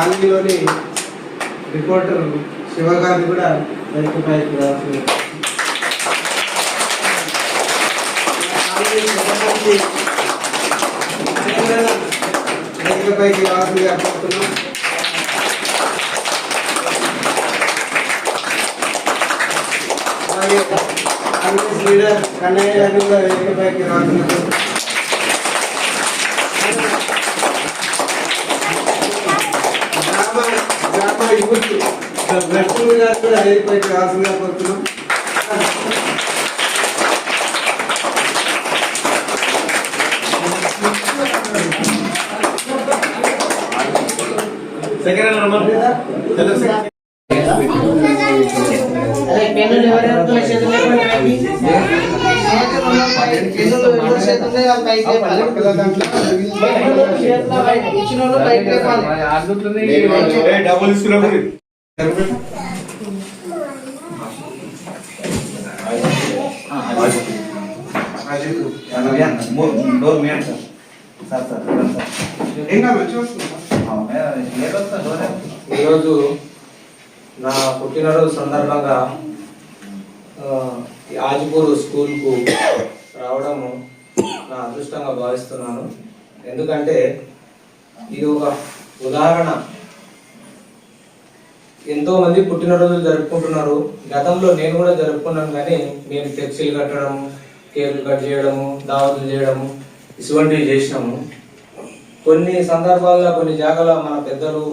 కాలనీలోని రిపోర్టర్ శివగారిని కూడా రైతు పైకి రావాల్సింది వేదిక రావాల్సిందిగా కోరుతున్నాం. అలాగే కాంగ్రెస్ లీడర్ కన్నయ్య గారిని కూడా వేదిక పైకి రావాల్సిందిగా గారు కూడా వేదికపైకి రావాల్సిందిగా కోరుతున్నాం. సెకండ్ నెంబర్ తెలుసు అదే పెన్నులు ఎవరెవరితో చేతులు లేకుండా పెట్టి, పెన్నులు ఎవరి చేతులు ఉంటే వాళ్ళు పైకి లేపాలి. పెన్నులు చేతిలో బయట- ఇచ్చిన వాళ్ళు పైకి లేపాలి. డబ్బులు ఇస్తున్నప్పుడు. ఈరోజు నా పుట్టినరోజు సందర్భంగా ఆజిపూర్ స్కూల్కు రావడము నా అదృష్టంగా భావిస్తున్నాను. ఎందుకంటే ఇది ఒక ఉదాహరణ. ఎంతో మంది పుట్టినరోజులు జరుపుకుంటున్నారు. గతంలో నేను కూడా జరుపుకున్నాను కానీ నేను ఫ్లెక్సీలు కట్టడం కేకులు కట్ చేయడము దావతులు చేయడము ఇటువంటివి చేసినాము. కొన్ని సందర్భాల్లో కొన్ని జాగాల మన పెద్దలు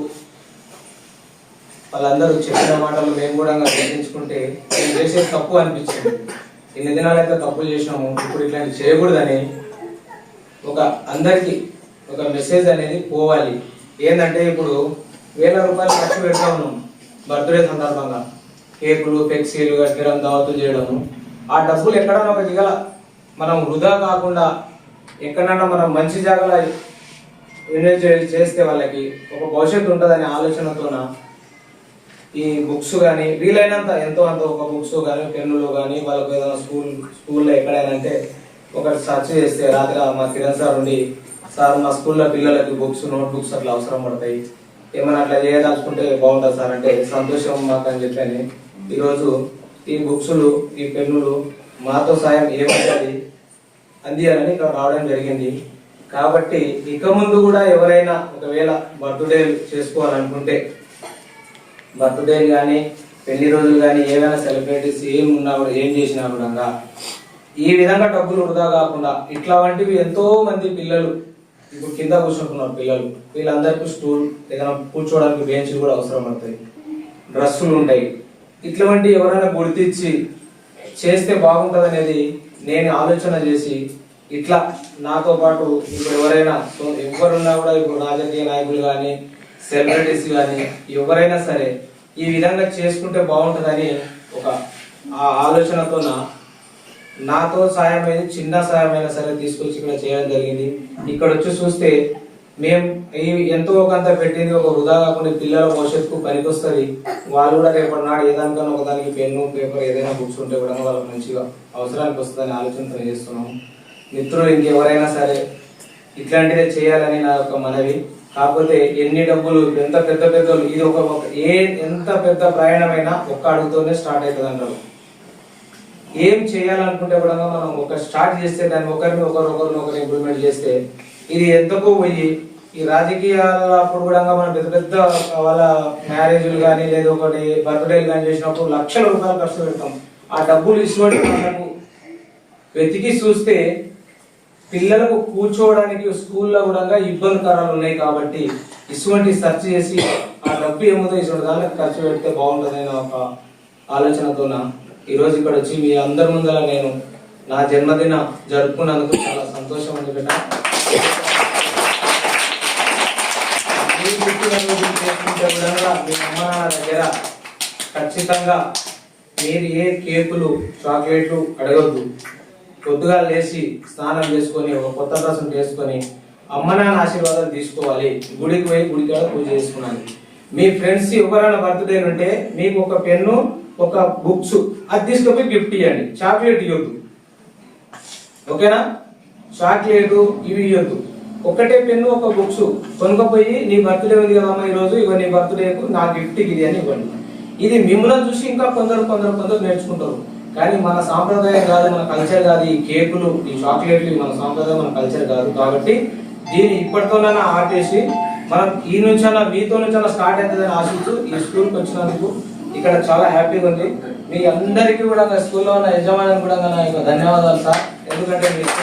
వాళ్ళందరూ చెప్పిన మాటలు మేము కూడా గ్రహించుకుంటే మేము చేసేది తప్పు అనిపించింది. ఇన్ని దినాలైతే తప్పులు చేసినాము ఇప్పుడు ఇట్లాంటి చేయకూడదని ఒక అందరికీ ఒక మెసేజ్ అనేది పోవాలి. ఏంటంటే ఇప్పుడు వేల రూపాయలు ఖర్చు పెడతా ఉన్నాం బర్త్డే సందర్భంగా. కేకులు ఫ్లెక్సీలు కట్టడం దావతులు చేయడము. ఆ డబ్బులు ఎక్కడన్నా ఒక దిగల మనం వృధా కాకుండా ఎక్కడన్నా మనం మంచి జాగాలో ఇన్వెస్ట్ చే- చేస్తే వాళ్ళకి ఒక భవిష్యత్తు ఉంటుందనే ఆలోచనతోన ఈ బుక్స్ కానీ వీలైనంత ఎంతో అంత ఒక బుక్స్ కానీ పెన్నులు కానీ వాళ్ళకి ఏదైనా స్కూల్ స్కూల్లో ఎక్కడైనా అంటే ఒకటి సర్చ్ చేస్తే రాత్రి మా కిరణ్ సార్ ఉండి సార్ మా స్కూల్లో పిల్లలకి బుక్స్ నోట్ బుక్స్ అట్లా అవసరం పడతాయి. ఏమైనా అట్లా చేయదలుచుకుంటే బాగుంటుంది సార్ అంటే సంతోషం మాకు అని చెప్పని ఈరోజు ఈ బుక్స్లు ఈ పెన్నులు మాతో సాయం ఏమైనా అందియాలని ఇక్కడ రావడం జరిగింది. కాబట్టి ఇక ముందు కూడా ఎవరైనా ఒకవేళ బర్త్డే చేసుకోవాలనుకుంటే బర్త్డే కానీ పెళ్ళి రోజులు కానీ ఏవైనా సెలబ్రిటీస్ ఏం ఉన్నా కూడా ఏం చేసినా కూడా ఈ విధంగా డబ్బులు వృధా కాకుండా ఇట్లా వంటివి ఎంతో మంది పిల్లలు ఇప్పుడు కింద కూర్చుంటున్నారు పిల్లలు వీళ్ళందరికీ స్టూల్ ఏదైనా కూర్చోవడానికి బెంచ్లు కూడా అవసరం పడతాయి డ్రెస్సులు ఉంటాయి. ఇట్లాంటి ఎవరైనా గుర్తించి చేస్తే బాగుంటుంది అనేది నేను ఆలోచన చేసి ఇట్లా నాతో పాటు ఇప్పుడు ఎవరైనా సో ఎవరున్నా కూడా ఇప్పుడు రాజకీయ నాయకులు కానీ సెలబ్రిటీస్ కానీ ఎవరైనా సరే ఈ విధంగా చేసుకుంటే బాగుంటుందని ఒక ఆ ఆలోచనతో నాతో సాయం అయింది చిన్న సాయం అయినా సరే తీసుకొచ్చి ఇక్కడ చేయడం జరిగింది. ఇక్కడ వచ్చి చూస్తే మేము ఈ ఎంతో కొంత పెట్టింది ఒక వృధా కాకుండా పిల్లల భవిష్యత్తుకు పనికొస్తుంది. వాళ్ళు కూడా రేపటి నాడు ఏదానికన్నా ఒకదానికి పెన్ను పేపర్ ఏదైనా బుక్స్ ఉంటే కూడా వాళ్ళకి మంచిగా అవసరానికి వస్తుందని ఆలోచనతో చేస్తున్నాము. మిత్రులు ఇంకెవరైనా సరే ఇట్లాంటిదే చేయాలని నా యొక్క మనవి. కాకపోతే ఎన్ని డబ్బులు ఎంత పెద్ద పెద్ద ఇది ఒక ఏ ఎంత పెద్ద ప్రయాణమైనా ఒక్క అడుగుతోనే స్టార్ట్ అవుతుంది అంటారు. ఏం చేయాలనుకుంటే కూడా మనం ఒక స్టార్ట్ చేస్తే దాన్ని ఒకరిని ఒకరు ఒకరిని ఒకరు ఇంప్లిమెంట్ చేస్తే ఇది ఎంతకు పోయి ఈ రాజకీయాల అప్పుడు కూడా మనం పెద్ద పెద్ద వాళ్ళ మ్యారేజ్లు కానీ లేదా ఒకటి బర్త్డేలు కానీ చేసినప్పుడు లక్షల రూపాయలు ఖర్చు పెడతాం. ఆ డబ్బులు ఇచ్చినట్టు మనకు వెతికి చూస్తే పిల్లలకు కూర్చోవడానికి స్కూల్లో కూడా ఇబ్బందికరాలు ఉన్నాయి కాబట్టి ఇటువంటి సెర్చ్ చేసి ఆ డబ్బు ఏముందో ఇటువంటి దానికి ఖర్చు పెడితే బాగుంటుందని ఒక ఆలోచనతోన ఈరోజు ఇక్కడ వచ్చి మీ అందరి ముందర నేను నా జన్మదిన జరుపుకున్నందుకు చాలా సంతోషం అని మీ చేసుకుంటే కూడా మీ అమ్మ నాన్న దగ్గర ఖచ్చితంగా మీరు ఏ కేకులు చాక్లెట్లు అడగద్దు. పొద్దుగా లేచి స్నానం చేసుకొని ఒక కొత్త డ్రెస్ వేసుకొని అమ్మ నాన్న ఆశీర్వాదాలు తీసుకోవాలి. గుడికి పోయి గుడికి పూజ చేసుకున్నాను. మీ ఫ్రెండ్స్ ఎవరైనా బర్త్డే ఉంటే మీకు ఒక పెన్ను ఒక బుక్స్ అది తీసుకొని గిఫ్ట్ ఇవ్వండి చాక్లెట్ ఇవ్వద్దు ఓకేనా? చాక్లెట్ ఇవి ఇవ్వద్దు ఒకటే పెన్ను ఒక బుక్స్. కొనుకపోయి నీ బర్త్డే ఉంది కదమ్మా ఈ రోజు ఇగో నీ బర్త్డేకు నా గిఫ్ట్ ఇది అని ఇవ్వండి. ఇది మిమ్మల్ని చూసి ఇంకా కొందరు కొందరు కొందరు నేర్చుకుంటారు. కానీ మన సాంప్రదాయం కాదు మన కల్చర్ కాదు. ఈ కేకులు ఈ చాక్లెట్లు మన సాంప్రదాయం మన కల్చర్ కాదు. కాబట్టి దీన్ని ఇప్పటితోనైనా ఆపేసి మనం ఈ నుంచైనా మీతో నుంచైనా స్టార్ట్ అవుతుందని ఆశిస్తూ ఈ స్కూల్కి వచ్చినందుకు ఇక్కడ చాలా హ్యాపీగా ఉంది. మీ అందరికీ కూడా స్కూల్లో ఉన్న యజమాని కూడా ధన్యవాదాలు సార్. ఎందుకంటే మీరు